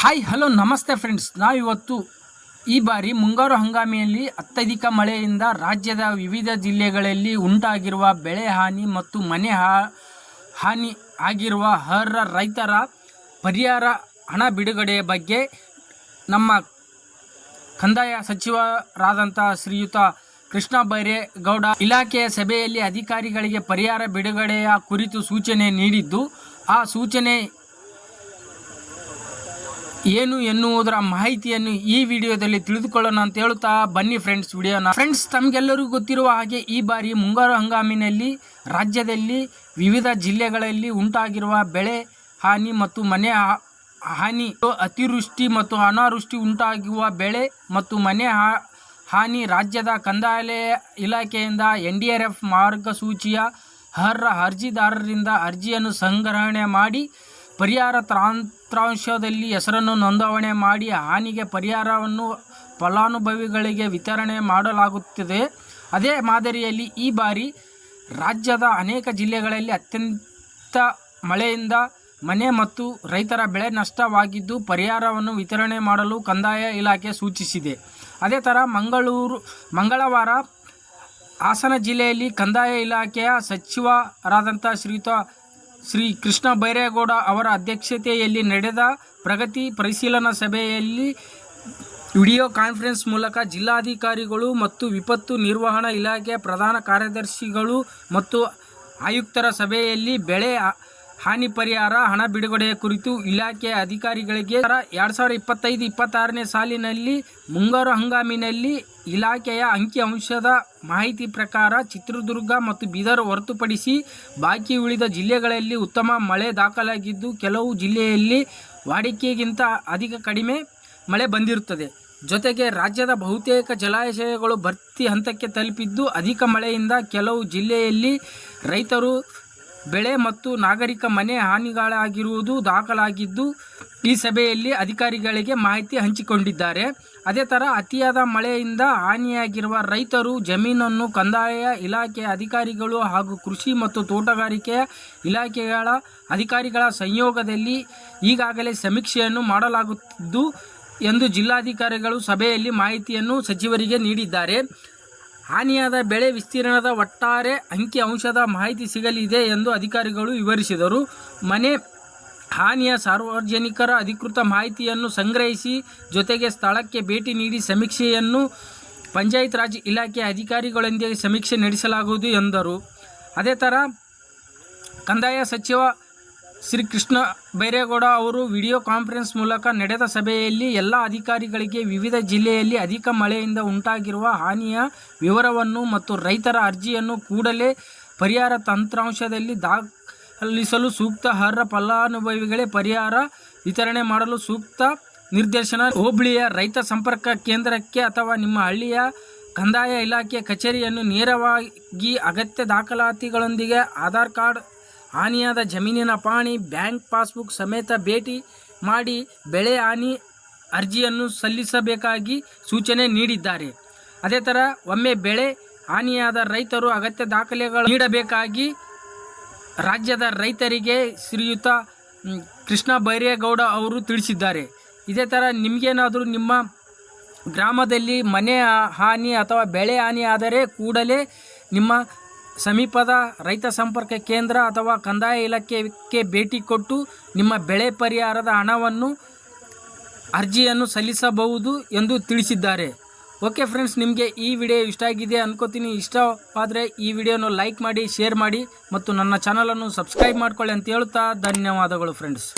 Hi hello ನಮಸ್ತೆ friends ನಾವಿವತ್ತು ಈ ಬಾರಿ ಮುಂಗಾರು ಹಂಗಾಮಿಯಲ್ಲಿ ಅತ್ಯಧಿಕ ಮಳೆಯಿಂದ ರಾಜ್ಯದ ವಿವಿಧ ಜಿಲ್ಲೆಗಳಲ್ಲಿ ಉಂಟಾಗಿರುವ ಬೆಳೆ ಹಾನಿ ಮತ್ತು ಮನೆ ಹಾನಿ ಆಗಿರುವ ಅರ್ಹ ರೈತರ ಪರಿಹಾರ ಹಣ ಬಿಡುಗಡೆಯ ಬಗ್ಗೆ ನಮ್ಮ ಕಂದಾಯ ಸಚಿವರಾದಂಥ ಶ್ರೀಯುತ ಕೃಷ್ಣ ಬೈರೇಗೌಡ ಇಲಾಖೆಯ ಸಭೆಯಲ್ಲಿ ಅಧಿಕಾರಿಗಳಿಗೆ ಪರಿಹಾರ ಬಿಡುಗಡೆಯ ಕುರಿತು ಸೂಚನೆ ನೀಡಿದ್ದು, ಆ ಸೂಚನೆ ಏನು ಎನ್ನುವುದರ ಮಾಹಿತಿಯನ್ನು ಈ ವಿಡಿಯೋದಲ್ಲಿ ತಿಳಿದುಕೊಳ್ಳೋಣ ಅಂತ ಹೇಳುತ್ತಾ ಬನ್ನಿ ಫ್ರೆಂಡ್ಸ್ ವಿಡಿಯೋನ. ಫ್ರೆಂಡ್ಸ್ ತಮಗೆಲ್ಲರಿಗೂ ಗೊತ್ತಿರುವ ಹಾಗೆ ಈ ಬಾರಿ ಮುಂಗಾರು ಹಂಗಾಮಿನಲ್ಲಿ ರಾಜ್ಯದಲ್ಲಿ ವಿವಿಧ ಜಿಲ್ಲೆಗಳಲ್ಲಿ ಉಂಟಾಗಿರುವ ಬೆಳೆ, ಹಾನಿ ಮತ್ತು ಮನೆ ಹಾನಿ, ಅತಿವೃಷ್ಟಿ ಮತ್ತು ಅನಾವೃಷ್ಟಿ ಉಂಟಾಗುವ ಬೆಳೆ ಮತ್ತು ಮನೆ ಹಾನಿ ರಾಜ್ಯದ ಕಂದಾಯ ಇಲಾಖೆಯಿಂದ ಎನ್ ಡಿ ಆರ್ ಎಫ್ ಮಾರ್ಗಸೂಚಿಯ ಅರ್ಹ ಅರ್ಜಿದಾರರಿಂದ ಅರ್ಜಿಯನ್ನು ಸಂಗ್ರಹಣೆ ಮಾಡಿ ಪರಿಹಾರ ತಂತ್ರಾಂಶದಲ್ಲಿ ಹೆಸರನ್ನು ನೋಂದಾವಣೆ ಮಾಡಿ ಹಾನಿಗೆ ಪರಿಹಾರವನ್ನು ಫಲಾನುಭವಿಗಳಿಗೆ ವಿತರಣೆ ಮಾಡಲಾಗುತ್ತಿದೆ. ಅದೇ ಮಾದರಿಯಲ್ಲಿ ಈ ಬಾರಿ ರಾಜ್ಯದ ಅನೇಕ ಜಿಲ್ಲೆಗಳಲ್ಲಿ ಅತ್ಯಂತ ಮಳೆಯಿಂದ ಮನೆ ಮತ್ತು ರೈತರ ಬೆಳೆ ನಷ್ಟವಾಗಿದ್ದು ಪರಿಹಾರವನ್ನು ವಿತರಣೆ ಮಾಡಲು ಕಂದಾಯ ಇಲಾಖೆ ಸೂಚಿಸಿದೆ. ಅದೇ ಥರ ಮಂಗಳೂರು, ಮಂಗಳವಾರ ಹಾಸನ ಜಿಲ್ಲೆಯಲ್ಲಿ ಕಂದಾಯ ಇಲಾಖೆಯ ಸಚಿವರಾದಂಥ ಶ್ರೀಯುತ ಶ್ರೀ ಕೃಷ್ಣ ಬೈರೇಗೌಡ ಅವರ ಅಧ್ಯಕ್ಷತೆಯಲ್ಲಿ ನಡೆದ ಪ್ರಗತಿ ಪರಿಶೀಲನಾ ಸಭೆಯಲ್ಲಿ ವಿಡಿಯೋ ಕಾನ್ಫರೆನ್ಸ್ ಮೂಲಕ ಜಿಲ್ಲಾಧಿಕಾರಿಗಳು ಮತ್ತು ವಿಪತ್ತು ನಿರ್ವಹಣಾ ಇಲಾಖೆಯ ಪ್ರಧಾನ ಕಾರ್ಯದರ್ಶಿಗಳು ಮತ್ತು ಆಯುಕ್ತರ ಸಭೆಯಲ್ಲಿ ಬೆಳೆ ಹಾನಿ ಪರಿಹಾರ, ಹಣ ಬಿಡುಗಡೆಯ ಕುರಿತು ಇಲಾಖೆಯ ಅಧಿಕಾರಿಗಳಿಗೆ ಎರಡು ಸಾವಿರದ ಇಪ್ಪತ್ತೈದು, ಇಪ್ಪತ್ತಾರನೇ ಸಾಲಿನಲ್ಲಿ ಮುಂಗಾರು ಹಂಗಾಮಿನಲ್ಲಿ ಇಲಾಖೆಯ ಅಂಕಿಅಂಶದ ಮಾಹಿತಿ ಪ್ರಕಾರ ಚಿತ್ರದುರ್ಗ ಮತ್ತು ಬೀದರ್ ಹೊರತುಪಡಿಸಿ ಬಾಕಿ ಉಳಿದ ಜಿಲ್ಲೆಗಳಲ್ಲಿ ಉತ್ತಮ ಮಳೆ ದಾಖಲಾಗಿದ್ದು, ಕೆಲವು ಜಿಲ್ಲೆಯಲ್ಲಿ ವಾಡಿಕೆಗಿಂತ ಅಧಿಕ ಕಡಿಮೆ ಮಳೆ ಬಂದಿರುತ್ತದೆ. ಜೊತೆಗೆ ರಾಜ್ಯದ ಬಹುತೇಕ ಜಲಾಶಯಗಳು ಭರ್ತಿ ಹಂತಕ್ಕೆ ತಲುಪಿದ್ದು, ಅಧಿಕ ಮಳೆಯಿಂದ ಕೆಲವು ಜಿಲ್ಲೆಯಲ್ಲಿ ರೈತರು ಬೆಳೆ ಮತ್ತು ನಾಗರಿಕ ಮನೆ ಹಾನಿಗಳಾಗಿರುವುದು ದಾಖಲಾಗಿದ್ದು, ಈ ಸಭೆಯಲ್ಲಿ ಅಧಿಕಾರಿಗಳಿಗೆ ಮಾಹಿತಿ ಹಂಚಿಕೊಂಡಿದ್ದಾರೆ. ಅದೇ ಥರ ಅತಿಯಾದ ಮಳೆಯಿಂದ ಹಾನಿಯಾಗಿರುವ ರೈತರು ಜಮೀನನ್ನು ಕಂದಾಯ ಇಲಾಖೆಯ ಅಧಿಕಾರಿಗಳು ಹಾಗೂ ಕೃಷಿ ಮತ್ತು ತೋಟಗಾರಿಕೆ ಇಲಾಖೆಗಳ ಅಧಿಕಾರಿಗಳ ಸಂಯೋಗದಲ್ಲಿ ಈಗಾಗಲೇ ಸಮೀಕ್ಷೆಯನ್ನು ಮಾಡಲಾಗುತ್ತಿದ್ದು ಎಂದು ಜಿಲ್ಲಾಧಿಕಾರಿಗಳು ಸಭೆಯಲ್ಲಿ ಮಾಹಿತಿಯನ್ನು ಸಚಿವರಿಗೆ ನೀಡಿದ್ದಾರೆ. ಹಾನಿಯಾದ ಬೆಳೆ ವಿಸ್ತೀರ್ಣದ ಒಟ್ಟಾರೆ ಅಂಕಿ ಅಂಶದ ಮಾಹಿತಿ ಸಿಗಲಿದೆ ಎಂದು ಅಧಿಕಾರಿಗಳು ವಿವರಿಸಿದರು. ಮನೆ ಹಾನಿಯ ಸಾರ್ವಜನಿಕರ ಅಧಿಕೃತ ಮಾಹಿತಿಯನ್ನು ಸಂಗ್ರಹಿಸಿ ಜೊತೆಗೆ ಸ್ಥಳಕ್ಕೆ ಭೇಟಿ ನೀಡಿ ಸಮೀಕ್ಷೆಯನ್ನು ಪಂಚಾಯತ್ ರಾಜ್ ಇಲಾಖೆಯ ಅಧಿಕಾರಿಗಳೊಂದಿಗೆ ಸಮೀಕ್ಷೆ ನಡೆಸಲಾಗುವುದು ಎಂದರು. ಅದೇ ಥರ ಕಂದಾಯ ಸಚಿವ ಶ್ರೀ ಕೃಷ್ಣ ಬೈರೇಗೌಡ ಅವರು ವಿಡಿಯೋ ಕಾನ್ಫರೆನ್ಸ್ ಮೂಲಕ ನಡೆದ ಸಭೆಯಲ್ಲಿ ಎಲ್ಲ ಅಧಿಕಾರಿಗಳಿಗೆ ವಿವಿಧ ಜಿಲ್ಲೆಯಲ್ಲಿ ಅಧಿಕ ಮಳೆಯಿಂದ ಉಂಟಾಗಿರುವ ಹಾನಿಯ ವಿವರವನ್ನು ಮತ್ತು ರೈತರ ಅರ್ಜಿಯನ್ನು ಕೂಡಲೇ ಪರಿಹಾರ ತಂತ್ರಾಂಶದಲ್ಲಿ ದಾಖಲಿಸಲು ಸೂಕ್ತ ಅರ್ಹ ಫಲಾನುಭವಿಗಳೇ ಪರಿಹಾರ ವಿತರಣೆ ಮಾಡಲು ಸೂಕ್ತ ನಿರ್ದೇಶನ. ಹೋಬಳಿಯ ರೈತ ಸಂಪರ್ಕ ಕೇಂದ್ರಕ್ಕೆ ಅಥವಾ ನಿಮ್ಮ ಹಳ್ಳಿಯ ಕಂದಾಯ ಇಲಾಖೆ ಕಚೇರಿಯನ್ನು ನೇರವಾಗಿ ಅಗತ್ಯ ದಾಖಲಾತಿಗಳೊಂದಿಗೆ ಆಧಾರ್ ಕಾರ್ಡ್ ಹಾನಿಯಾದ ಜಮೀನಿನ ಪಾಣಿ, ಬ್ಯಾಂಕ್ ಪಾಸ್ಬುಕ್ ಸಮೇತ ಭೇಟಿ ಮಾಡಿ ಬೆಳೆ ಹಾನಿ ಅರ್ಜಿಯನ್ನು ಸಲ್ಲಿಸಬೇಕಾಗಿ ಸೂಚನೆ ನೀಡಿದ್ದಾರೆ. ಅದೇ ಥರ ಒಮ್ಮೆ ಬೆಳೆ ಹಾನಿಯಾದ ರೈತರು ಅಗತ್ಯ ದಾಖಲೆಗಳು ನೀಡಬೇಕಾಗಿ ರಾಜ್ಯದ ರೈತರಿಗೆ ಶ್ರೀಯುತ ಕೃಷ್ಣ ಬೈರೇಗೌಡ ಅವರು ತಿಳಿಸಿದ್ದಾರೆ. ಇದೇ ಥರ ನಿಮಗೇನಾದರೂ ನಿಮ್ಮ ಗ್ರಾಮದಲ್ಲಿ ಮನೆ ಹಾನಿ ಅಥವಾ ಬೆಳೆ ಹಾನಿ ಆದರೆ ಕೂಡಲೇ ನಿಮ್ಮ ಸಮೀಪದ ರೈತ ಸಂಪರ್ಕ ಕೇಂದ್ರ ಅಥವಾ ಕಂದಾಯ ಇಲಾಖೆಗೆ ಭೇಟಿ ಕೊಟ್ಟು ನಿಮ್ಮ ಬೆಳೆ ಪರಿಹಾರದ ಹಣವನ್ನು, ಅರ್ಜಿಯನ್ನು ಸಲ್ಲಿಸಬಹುದು ಎಂದು ತಿಳಿಸಿದ್ದಾರೆ. ಓಕೆ ಫ್ರೆಂಡ್ಸ್, ನಿಮಗೆ ಈ ವಿಡಿಯೋ ಇಷ್ಟ ಆಗಿದೆ ಅನ್ಕೋತೀನಿ. ಇಷ್ಟವಾದರೆ ಈ ವಿಡಿಯೋನ ಲೈಕ್ ಮಾಡಿ, ಶೇರ್ ಮಾಡಿ ಮತ್ತು ನನ್ನ ಚಾನಲನ್ನು ಸಬ್ಸ್ಕ್ರೈಬ್ ಮಾಡ್ಕೊಳ್ಳಿ ಅಂತ ಹೇಳ್ತಾ ಧನ್ಯವಾದಗಳು ಫ್ರೆಂಡ್ಸ್.